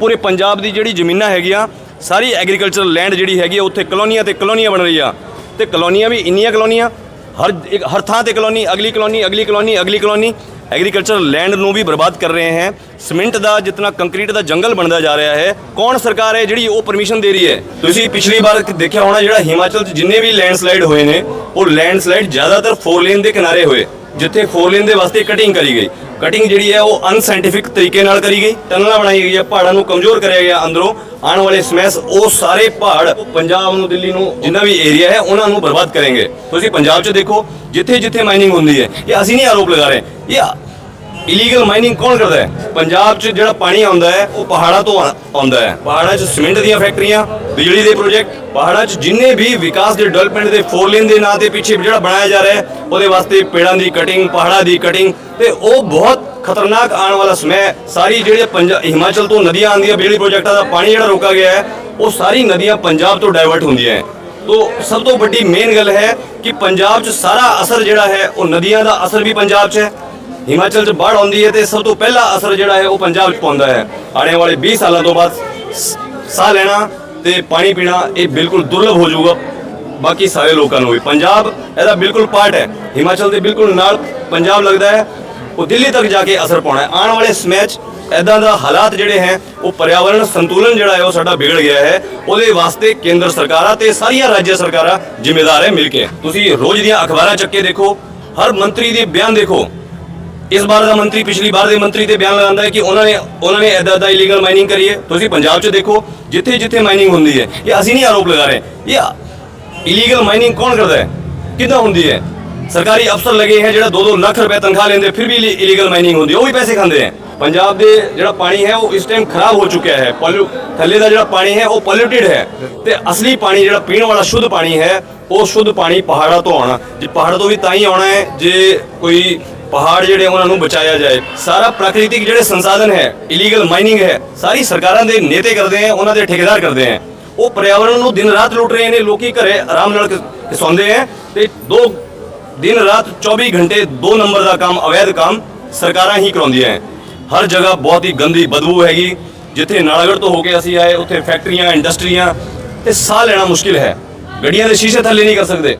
ਪੂਰੇ ਪੰਜਾਬ ਦੀ ਜਿਹੜੀ ਜ਼ਮੀਨਾਂ ਹੈਗੀਆਂ, ਸਾਰੀ ਐਗਰੀਕਲਚਰਲ ਲੈਂਡ ਜਿਹੜੀ ਹੈਗੀ ਆ, ਉੱਥੇ ਕਲੋਨੀਆਂ ਤੇ ਕਲੋਨੀਆਂ ਬਣ ਰਹੀਆਂ ਤੇ ਕਲੋਨੀਆਂ ਵੀ ਇੰਨੀਆਂ ਕਲੋਨੀਆਂ, ਹਰ ਹਰ ਥਾਂ ਤੇ ਕਲੋਨੀ, ਅਗਲੀ ਕਲੋਨੀ ਅਗਲੀ ਕਲੋਨੀ ਅਗਲੀ ਕਲੋਨੀ ਐਗਰੀਕਲਚਰ ਲੈਂਡ ਨੂੰ ਵੀ ਬਰਬਾਦ ਕਰ ਰਹੇ ਹੈ। ਸਿਮੈਂਟ ਦਾ ਜਿਤਨਾ ਕੰਕਰੀਟ ਦਾ ਜੰਗਲ ਬਣਦਾ ਜਾ ਰਿਹਾ ਹੈ, ਕੌਣ ਸਰਕਾਰ ਹੈ ਜਿਹੜੀ ਉਹ ਪਰਮਿਸ਼ਨ ਦੇ ਰਹੀ ਹੈ? ਤੁਸੀਂ ਪਿਛਲੀ ਵਾਰ ਦੇਖਿਆ ਹੋਣਾ ਜਿਹੜਾ ਹਿਮਾਚਲ 'ਚ ਜਿੰਨੇ ਵੀ ਲੈਂਡਸਲਾਈਡ ਹੋਏ ਨੇ, ਉਹ ਲੈਂਡਸਲਾਈਡ ਜ਼ਿਆਦਾਤਰ ਫੋਰ ਲੇਨ ਦੇ ਕਿਨਾਰੇ ਹੋਏ, ਜਿੱਥੇ ਫੋਰ ਲੇਨ ਦੇ ਵਾਸਤੇ ਕਟਿੰਗ ਕਰੀ ਗਈ। ਕਟਿੰਗ ਜਿਹੜੀ ਹੈ ਉਹ ਅਨਸਾਇੰਟਿਫਿਕ ਤਰੀਕੇ ਨਾਲ ਕਰੀ ਗਈ, ਟਨਲਾਂ ਬਣਾਈ ਗਈ ਹੈ, ਪਹਾੜਾਂ ਨੂੰ ਕਮਜ਼ੋਰ ਕਰਿਆ ਗਿਆ ਅੰਦਰੋਂ, ਆਉਣ ਵਾਲੇ ਸਮੈਸ ਉਹ ਸਾਰੇ ਪਹਾੜ ਪੰਜਾਬ ਨੂੰ, ਦਿੱਲੀ ਨੂੰ, ਜਿੰਨਾ ਵੀ ਏਰੀਆ ਹੈ, ਉਹਨਾਂ ਨੂੰ ਬਰਬਾਦ ਕਰਨਗੇ। ਤੁਸੀਂ ਪੰਜਾਬ 'ਚ ਦੇਖੋ ਜਿੱਥੇ ਜਿੱਥੇ ਮਾਈਨਿੰਗ ਹੁੰਦੀ ਹੈ, ਇਹ ਅਸੀਂ ਨਹੀਂ ਆਰੋਪ ਲਗਾ ਰਹੇ। ਇਹ ਇਲੀਗਲ ਮਾਈਨਿੰਗ ਕੌਣ ਕਰਦਾ ਹੈ? ਪੰਜਾਬ 'ਚ ਜਿਹੜਾ ਪਾਣੀ ਆਉਂਦਾ ਹੈ, ਉਹ ਪਹਾੜਾਂ ਤੋਂ ਆਉਂਦਾ ਹੈ। ਪਹਾੜਾਂ 'ਚ ਸੀਮੈਂਟ ਦੀਆਂ ਫੈਕਟਰੀਆਂ, ਬਿਜਲੀ ਦੇ ਪ੍ਰੋਜੈਕਟ ਪਹਾੜਾਂ 'ਚ ਜਿੰਨੇ ਵੀ ਵਿਕਾਸ ਦੇ ਡਿਵੈਲਪਮੈਂਟ ਦੇ ਫੋਰ ਲੇਨ ਦੇ ਨਾਂ ਤੇ ਪਿੱਛੇ ਜਿਹੜਾ ਬਣਾਇਆ ਜਾ ਰਿਹਾ ਹੈ, ਉਹਦੇ ਵਾਸਤੇ ਪੇੜਾਂ ਦੀ ਕਟਿੰਗ ਪਹਾੜਾਂ ਦੀ ਕਟਿੰਗ ਤੇ ਉਹ ਬਹੁਤ ਖਤਰਨਾਕ ਆਉਣ ਵਾਲਾ ਸਮੇਂ ਸਾਰੀ ਜਿਹੜੇ ਪੰਜਾਬ ਹਿਮਾਚਲ ਤੋਂ ਨਦੀਆਂ ਆਉਂਦੀਆਂ ਬਿਜਲੀ ਪ੍ਰੋਜੈਕਟਾਂ ਦਾ ਪਾਣੀ ਜਿਹੜਾ ਰੋਕਾ ਗਿਆ ਹੈ, ਉਹ ਸਾਰੀ ਨਦੀਆਂ ਪੰਜਾਬ ਤੋਂ ਡਾਇਵਰਟ ਹੁੰਦੀਆਂ ਹੈ। ਤੋ ਸਭ ਤੋਂ ਵੱਡੀ ਮੇਨ ਗੱਲ ਹੈ ਕਿ ਪੰਜਾਬ 'ਚ ਸਾਰਾ ਅਸਰ ਜਿਹੜਾ ਹੈ, ਉਹ ਨਦੀਆਂ ਦਾ ਅਸਰ ਵੀ ਪੰਜਾਬ 'ਚ ਹੈ ਹਿਮਾਚਲ 'ਚ ਬਾੜ ਆਉਂਦੀ ਹੈ ਤੇ ਸਭ ਤੋਂ ਪਹਿਲਾ ਅਸਰ ਜਿਹੜਾ ਹੈ ਉਹ ਪੰਜਾਬ 'ਚ ਪਾਉਂਦਾ ਹੈ। ਆਉਣ ਵਾਲੇ 20 ਸਾਲਾਂ ਤੋਂ ਬਾਅਦ ਸਾਹ ਲੈਣਾ ਤੇ ਪਾਣੀ ਪੀਣਾ ਇਹ ਬਿਲਕੁਲ ਦੁਰਲਭ ਹੋ ਜਾਊਗਾ। ਬਾਕੀ ਸਾਰੇ ਲੋਕਾਂ ਨੂੰ ਵੀ। ਪੰਜਾਬ ਇਹਦਾ ਬਿਲਕੁਲ ਪਾਰਟ ਹੈ। ਹਿਮਾਚਲ ਦੇ ਬਿਲਕੁਲ ਨਾਲ ਪੰਜਾਬ ਲੱਗਦਾ ਹੈ। ਉਹ ਦਿੱਲੀ ਤੱਕ ਜਾ ਕੇ ਅਸਰ ਪਾਉਣਾ ਹੈ। ਆਉਣ ਵਾਲੇ ਸਮੇਂ 'ਚ ਐਦਾਂ ਦਾ ਹਾਲਾਤ ਜਿਹੜੇ ਹੈ, ਉਹ ਪਰਿਆਵਰਣ ਸੰਤੁਲਨ ਜਿਹੜਾ ਹੈ ਉਹ ਸਾਡਾ ਵਿਗੜ ਗਿਆ ਹੈ। ਉਹਦੇ ਵਾਸਤੇ ਕੇਂਦਰ ਸਰਕਾਰਾਂ ਤੇ ਸਾਰੀਆਂ ਰਾਜ ਸਰਕਾਰਾਂ ਜ਼ਿੰਮੇਦਾਰ ਹੈ ਮਿਲ ਕੇ। ਤੁਸੀਂ ਰੋਜ਼ ਦੀਆਂ ਅਖਬਾਰਾਂ ਚੱਕੇ ਦੇਖੋ, ਹਰ ਮੰਤਰੀ ਦੇ ਬਿਆਨ ਦੇਖੋ। ਇਸ ਬਾਰ ਦਾ ਮੰਤਰੀ ਪਿਛਲੀ ਬਾਰ ਦੇ ਮੰਤਰੀ ਤੇ ਬਿਆਨ ਲਗਾਉਂਦਾ ਹੈ ਕਿ ਉਹਨਾਂ ਨੇ ਉਹਨਾਂ ਨੇ ਐਦਾ ਦਾ ਇਲੀਗਲ ਮਾਈਨਿੰਗ ਕਰੀ ਹੈ ਤੁਸੀਂ ਪੰਜਾਬ 'ਚ ਦੇਖੋ ਜਿੱਥੇ ਜਿੱਥੇ ਮਾਈਨਿੰਗ ਹੁੰਦੀ ਹੈ ਇਹ ਅਸੀਂ ਨਹੀਂ ਆਰੋਪ ਲਗਾ ਰਹੇ ਇਹ ਇਲੀਗਲ ਮਾਈਨਿੰਗ ਕੌਣ ਕਰਦਾ ਹੈ ਕਿੱਦਾਂ ਹੁੰਦੀ ਹੈ ਸਰਕਾਰੀ ਅਫਸਰ ਲਗੇ ਹੈ ਜਿਹੜਾ 2-2 ਲੱਖ ਰੁਪਏ ਤਨਖਾਹ ਲੈਂਦੇ ਫਿਰ ਵੀ ਇਲੀਗਲ ਮਾਈਨਿੰਗ ਹੁੰਦੀ ਹੈ ਉਹ ਵੀ ਪੈਸੇ ਖਾਂਦੇ ਹੈ ਪੰਜਾਬ ਦੇ ਜਿਹੜਾ ਪਾਣੀ ਹੈ ਉਹ ਇਸ ਟਾਈਮ ਖਰਾਬ ਹੋ ਚੁੱਕਿਆ ਹੈ ਥੱਲੇ ਦਾ ਜਿਹੜਾ ਪਾਣੀ ਹੈ ਉਹ ਪੋਲਿਊਟਿਡ ਹੈ ਤੇ ਅਸਲੀ ਪਾਣੀ ਜਿਹੜਾ ਪੀਣ ਵਾਲਾ ਸ਼ੁੱਧ ਪਾਣੀ ਹੈ ਉਹ ਸ਼ੁੱਧ ਪਾਣੀ ਪਹਾੜਾਂ ਤੋਂ ਆਉਣਾ ਜੇ ਪਹਾੜ ਤੋਂ ਵੀ ਤਾਂ ਹੀ ਆਉਣਾ ਹੈ ਜੇ ਕੋਈ ਪਹਾੜ ਜਿਹੜੇ ਉਹਨਾਂ ਨੂੰ ਬਚਾਇਆ ਜਾਏ। ਸਾਰਾ ਪ੍ਰਾਕ੍ਰਿਤਿਕ ਜਿਹੜੇ ਸੰਸਾਧਨ ਹੈ ਇਲੀਗਲ ਮਾਈਨਿੰਗ ਹੈ, ਸਾਰੀ ਸਰਕਾਰਾਂ ਦੇ ਨੇਤੇ ਕਰਦੇ ਹੈ, ਉਹਨਾਂ ਦੇ ਠੇਕੇਦਾਰ ਕਰਦੇ ਹੈ। ਉਹ ਪਰਿਆਵਰਣ ਨੂੰ ਦਿਨ ਰਾਤ ਲੁੱਟ ਰਹੇ ਨੇ, ਲੋਕੀ ਘਰੇ ਆਰਾਮ ਨਾਲ ਸੌਂਦੇ ਹੈ ਤੇ ਦੋ ਦਿਨ ਰਾਤ 24 ਘੰਟੇ ਦੋ ਨੰਬਰ ਦਾ ਕੰਮ, ਅਵੈਧ ਕੰਮ ਸਰਕਾਰਾਂ ਹੀ ਕਰਾਉਂਦੀਆਂ ਹੈ। ਹਰ ਜਗ੍ਹਾ ਬਹੁਤ ਹੀ ਗੰਦੀ ਬਦਬੂ ਹੈਗੀ। ਜਿੱਥੇ ਨਾਲਾਗੜ ਤੋਂ ਹੋ ਕੇ ਅਸੀਂ ਆਏ, ਉੱਥੇ ਫੈਕਟਰੀਆਂ, ਇੰਡਸਟਰੀਆਂ, ਤੇ ਸਾਹ ਲੈਣਾ ਮੁਸ਼ਕਿਲ ਹੈ। ਗੱਡੀਆਂ ਦੇ ਸ਼ੀਸ਼ੇ ਥੱਲੇ ਨਹੀਂ ਕਰ ਸਕਦੇ।